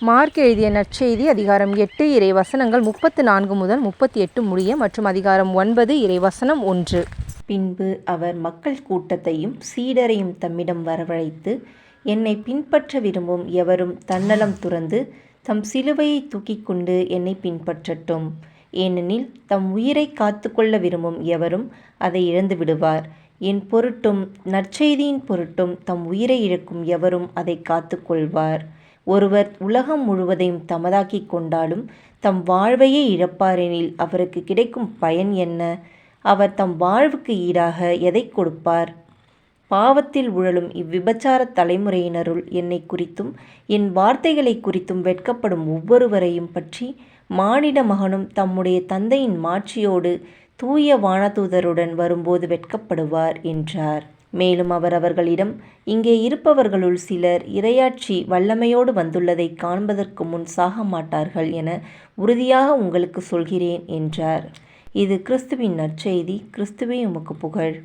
Mark எழுதிய நற்செய்தி அதிகாரம் எட்டு இறை வசனங்கள் முப்பத்து நான்கு முதல் முப்பத்தி எட்டு முடிய மற்றும் அதிகாரம் ஒன்பது இறை வசனம் ஒன்று. பின்பு அவர் மக்கள் கூட்டத்தையும் சீடரையும் தம்மிடம் வரவழைத்து என்னை பின்பற்ற விரும்பும் எவரும் தன்னலம் துறந்து தம் சிலுவையை தூக்கிக் கொண்டு என்னை பின்பற்றட்டும். ஏனெனில் தம் உயிரை காத்துக்கொள்ள விரும்பும் எவரும் அதை இழந்து விடுவார். என் பொருட்டும் நற்செய்தியின் பொருட்டும் தம் உயிரை இழக்கும் எவரும் அதை காத்துக்கொள்வார். ஒருவர் உலகம் முழுவதையும் தமதாக்கிக் கொண்டாலும் தம் வாழ்வையே இழப்பாரெனில் அவருக்கு கிடைக்கும் பயன் என்ன? அவர் தம் வாழ்வுக்கு ஈடாக எதை கொடுப்பார்? பாவத்தில் உழலும் இவ்விபச்சார தலைமுறையினருள் என்னை குறித்தும் என் வார்த்தைகளை குறித்தும் வெட்கப்படும் ஒவ்வொருவரையும் பற்றி மானிட மகனும் தம்முடைய தந்தையின் மாட்சியோடு தூய வானதூதருடன் வரும்போது வெட்கப்படுவார் என்றார். மேலும் அவர் அவர்களிடம் இங்கே இருப்பவர்களுள் சிலர் இரையாட்சி வல்லமையோடு வந்துள்ளதை காண்பதற்கு முன் சாக மாட்டார்கள் என உறுதியாக உங்களுக்கு சொல்கிறேன் என்றார். இது கிறிஸ்துவின் நற்செய்தி. கிறிஸ்துவே உமக்கு புகழ்.